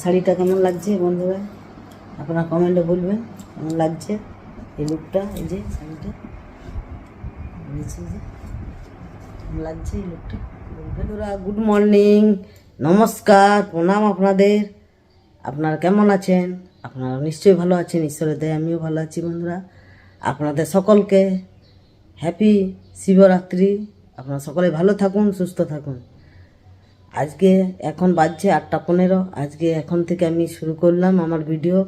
শাড়িটা কেমন লাগছে বন্ধুরা? আপনারা কমেন্টে বলবেন কেমন লাগছে এই লুকটা এই যে শাড়িটা? যে কেমন লাগছে এই লুকটা বন্ধুরা গুড মর্নিং নমস্কার, প্রণাম আপনাদের। আপনারা কেমন আছেন? আপনারা নিশ্চয়ই ভালো আছেন, ঈশ্বরের দয়, আমিও ভালো আছি বন্ধুরা। আপনাদের সকলকে হ্যাপি শিবরাত্রি। আপনারা সকলে ভালো থাকুন, সুস্থ থাকুন। আজকে এখন বাজছে আটটা পনেরো। আজকে এখন থেকে আমি শুরু করলাম আমার ভিডিও।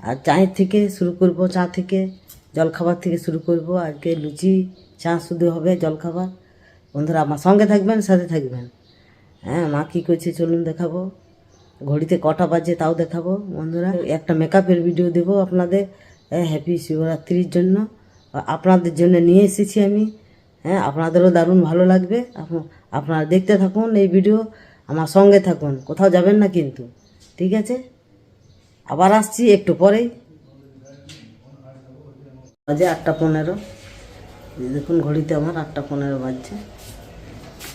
আর চায়ের থেকে শুরু করব, চা থেকে, জলখাবার থেকে শুরু করব। আজকে লুচি, চা শুধু হবে জলখাবার। বন্ধুরা আমার সঙ্গে থাকবেন, সাথে থাকবেন। হ্যাঁ মা কী করছে চলুন দেখাবো। ঘড়িতে কটা বাজে তাও দেখাবো, বন্ধুরা। একটা মেকআপের ভিডিও দেবো আপনাদের হ্যাপি শিবরাত্রির জন্য। আপনাদের জন্য নিয়ে এসেছি আমি। হ্যাঁ আপনাদেরও দারুণ ভালো লাগবে। আপ- আপনারা দেখতে থাকুন এই ভিডিও আমার সঙ্গে থাকুন, কোথাও যাবেন না কিন্তু। ঠিক আছে? আবার আসছি একটু পরেই। বাজে আটটা পনেরো। দেখুন, ঘড়িতে আমার আটটা পনেরো বাজছে।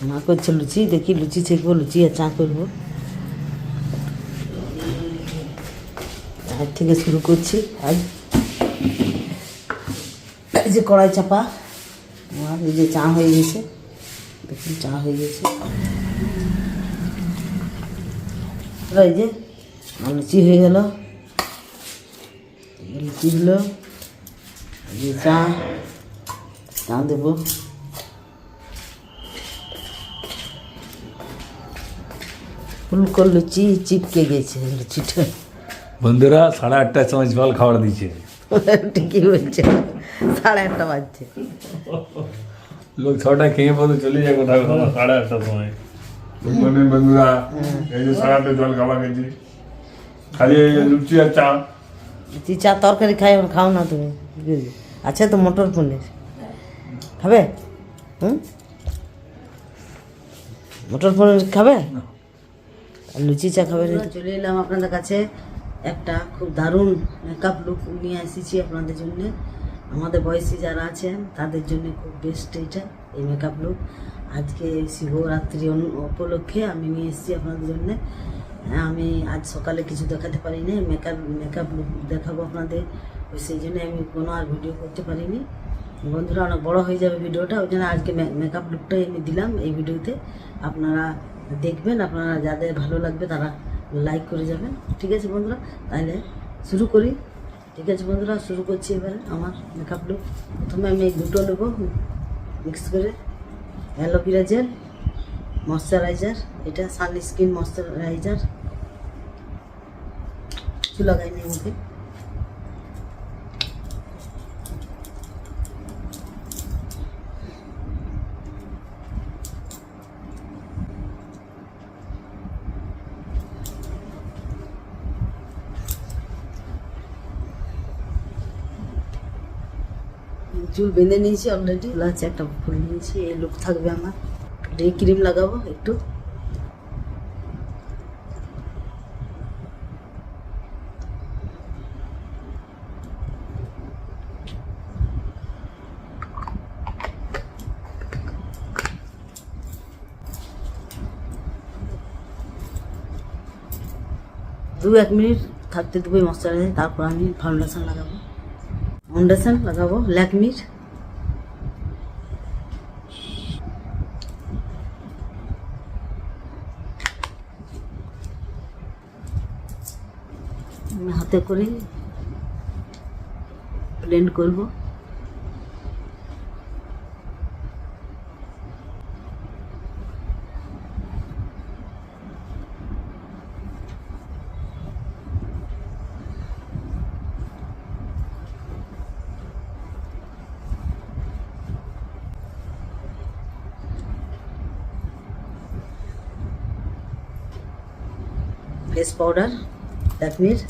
মা করছে লুচি, দেখি লুচি ছেঁকবো, লুচি আর চা করব। চায়ের থেকে শুরু করছি। আজ এই যে কড়াই চাপা আমার এই যে চা হয়ে গেছে। দেখুন, চা হয়ে গেছে। এই যে আমার লুচি হয়ে গেল। লুচি হলো। চা চা দেবো। ফুলকো লুচি চিপকে গেছে লুচিটা। বন্ধুরা সাড়ে আটটার সময় জল খাবার দিচ্ছে। ঠিকই বলছে সাড়ে আটটা বাজছে। লোক ছটা খেয়ে পথে চলে কোথাও সাড়ে আটটার সময়। গুড বন্ধুরা এই যে আটটা জল খাবার খেয়েছি। খালি এই লুচি আর চা। লুচি চা তরকারি খাই খাও না তুমি। আছে তো মটর পনির। খাবে? হুম? মটর পনির খাবে? লুচি চা খাবে চলে এলাম আপনাদের কাছে। একটা খুব দারুণ মেকআপ লুক নিয়ে এসেছি আপনাদের জন্য। আমাদের বয়সী যারা আছেন তাদের জন্য খুব বেস্ট এটা। এই মেকআপ লুক আজকে শিবরাত্রি উপলক্ষে আমি নিয়ে এসেছি আপনাদের জন্য। আমি আজ সকালে কিছু দেখাতে পারিনি মেকআপ মেকআপ লুক দেখাবো আপনাদের। ওই সেই জন্য আমি কোনো আর ভিডিও করতে পারিনি। বন্ধুরা, অনেক বড় হয়ে যাবে ভিডিওটা, ওই জন্য আজকে মেকআপ লুকটাই আমি দিলাম এই ভিডিওতে আপনারা দেখবেন, আপনারা যাদের ভালো লাগবে তারা লাইক করে যাবেন। ঠিক আছে বন্ধুরা, তাহলে শুরু করি। ঠিক আছে বন্ধুরা, শুরু করছি এবারে আমার মেকআপ লুক প্রথমে আমি এই দুটো নেব। মিক্স করে অ্যালোভেরা জেল ময়শ্চারাইজার এটা সানস্ক্রিন ময়শ্চারাইজার কিছু লাগাইনি মুখে চুল বেঁধে নিয়েছি অলরেডি আছে, একটা ফুল নিয়েছি, এই লুক থাকবে আমার। ডে ক্রিম লাগাবো একটু। দু এক মিনিট থাকতে দেবো মশলাটায় তারপর আমি ফাউন্ডেশন লাগাবো। ফাউন্ডেশন লাগাবো ল্যাকমির হাতে করে ব্লেন্ড করব। Paste powder that means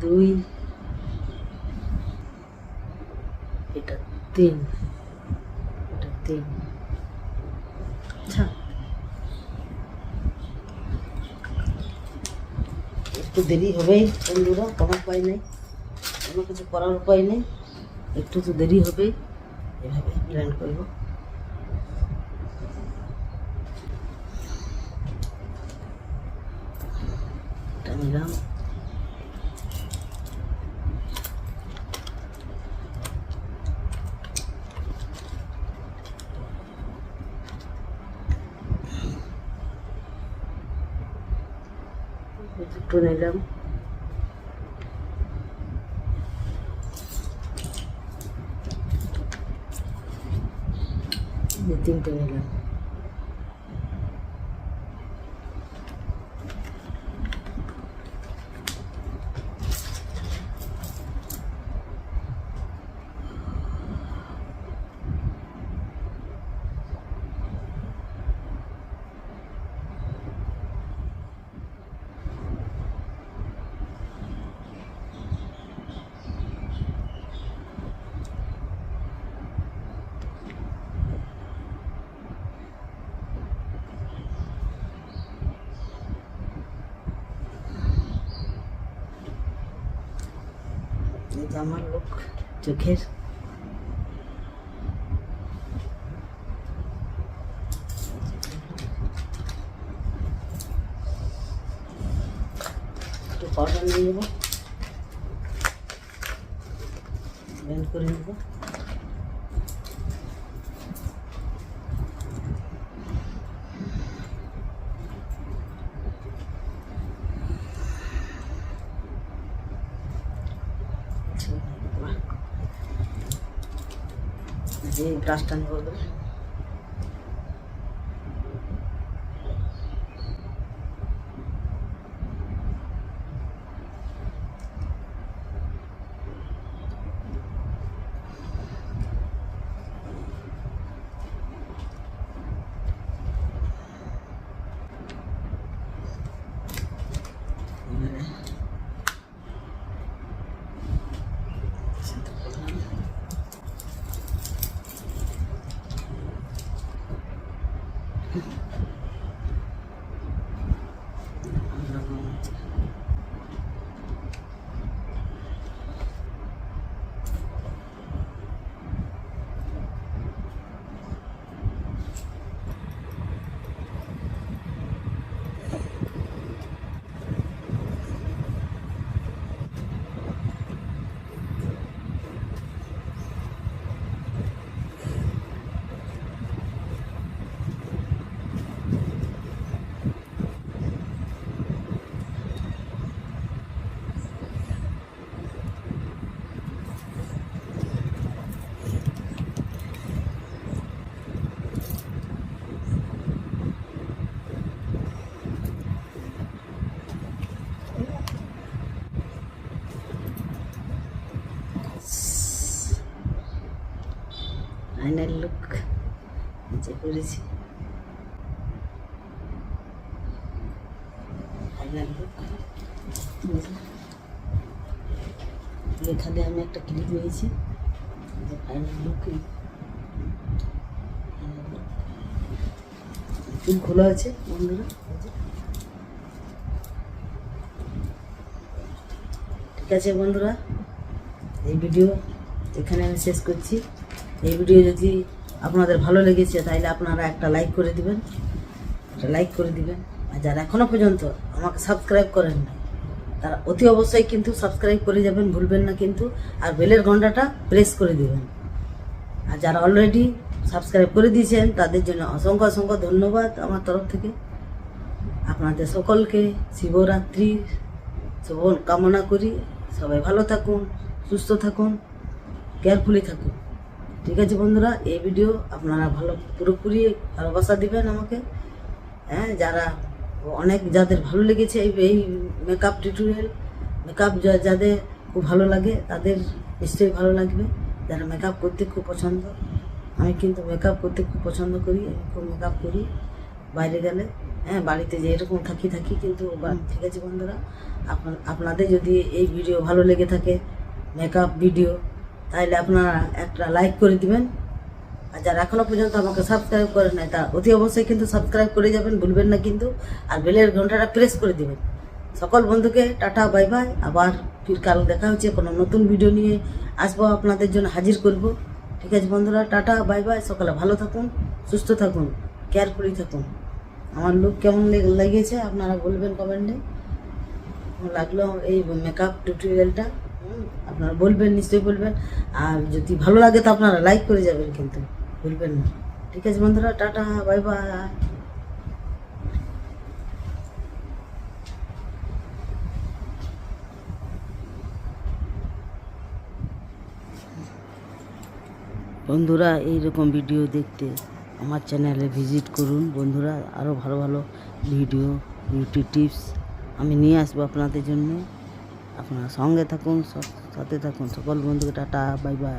দুই, এটা তিন এটা তিন। আচ্ছা। একটু দেরি হবেই, বন্ধুরা কোনো উপায় নেই। কোনো কিছু করার উপায় নেই। একটু তো দেরি হবেই। এভাবে প্ল্যান করব। নিলাম। দুটো নিলাম। তিনটে নিলাম। এই যে আমার লোক চোখের একটু পাউডার নিয়ে নেব ব্যান্ড করে নেব যে ব্রাশটা নেব এবারে। এবারে সাথে করলাম। ফাইনাল লুক নিচে করেছি ফাইনাল লুক এখানে আমি একটা ক্লিপ নিয়েছি। ফাইনাল লুক খোলা আছে বন্ধুরা। ঠিক আছে বন্ধুরা, এই ভিডিও এখানে আমি শেষ করছি। এই ভিডিও যদি আপনাদের ভালো লেগেছে, তাহলে আপনারা একটা লাইক করে দিবেন। একটা লাইক করে দিবেন। আর যারা এখনও পর্যন্ত আমাকে সাবস্ক্রাইব করেন না তারা অতি অবশ্যই কিন্তু সাবস্ক্রাইব করে যাবেন, ভুলবেন না কিন্তু। আর বেলের ঘন্টাটা প্রেস করে দিবেন। আর যারা অলরেডি সাবস্ক্রাইব করে দিয়েছেন, তাদের জন্য অসংখ্য অসংখ্য ধন্যবাদ আমার তরফ থেকে। আপনাদের সকলকে শিবরাত্রি শুভ কামনা করি। সবাই ভালো থাকুন, সুস্থ থাকুন কেয়ারফুলি থাকুন। ঠিক আছে বন্ধুরা এই ভিডিও আপনারা ভালো পুরোপুরি ভালোবাসা দিবেন আমাকে। হ্যাঁ যারা অনেক যাদের ভালো লেগেছে এই এই মেকআপ টিউটোরিয়াল মেকআপ যাদের খুব ভালো লাগে তাদের নিশ্চয়ই ভালো লাগবে। যারা মেকআপ করতে খুব পছন্দ আমি কিন্তু মেকআপ করতে খুব পছন্দ করি আমি খুব মেকআপ করি বাইরে গেলে। হ্যাঁ বাড়িতে যে এরকম থাকি থাকি কিন্তু ঠিক আছে বন্ধুরা আপনাদের যদি এই ভিডিও ভালো লেগে থাকে মেকআপ ভিডিও তাহলে আপনারা একটা লাইক করে দিবেন। আর যারা এখনও পর্যন্ত আমাকে সাবস্ক্রাইব করে নাই তা অতি অবশ্যই কিন্তু সাবস্ক্রাইব করে যাবেন, ভুলবেন না কিন্তু। আর বেলের ঘন্টাটা প্রেস করে দিবেন। সকল বন্ধুকে টাটা বাই বাই আবার ফির কাল দেখা হচ্ছে কোনো নতুন ভিডিও নিয়ে। আসব আপনাদের জন্য হাজির করব। ঠিক আছে বন্ধুরা, টাটা বাই বাই সকালে ভালো থাকুন, সুস্থ থাকুন কেয়ারফুলি থাকুন। আমার লুক কেমন লেগে- লেগেছে আপনারা বলবেন কমেন্টে কেমন লাগল এই মেকআপ টিউটোরিয়ালটা আপনারা বলবেন, নিশ্চয়ই বলবেন। আর যদি ভালো লাগে তো আপনারা লাইক করে যাবেন কিন্তু। ভুলবেন না। ঠিক আছে বন্ধুরা, টাটা বাই বাই বন্ধুরা এই রকম ভিডিও দেখতে আমার চ্যানেলে ভিজিট করুন। বন্ধুরা আরও ভালো ভালো ভিডিও বিউটি টিপস আমি নিয়ে আসব আপনাদের জন্য। আপনারা সঙ্গে থাকুন স- সাথে থাকুন সকল বন্ধুকে টাটা বাই বাই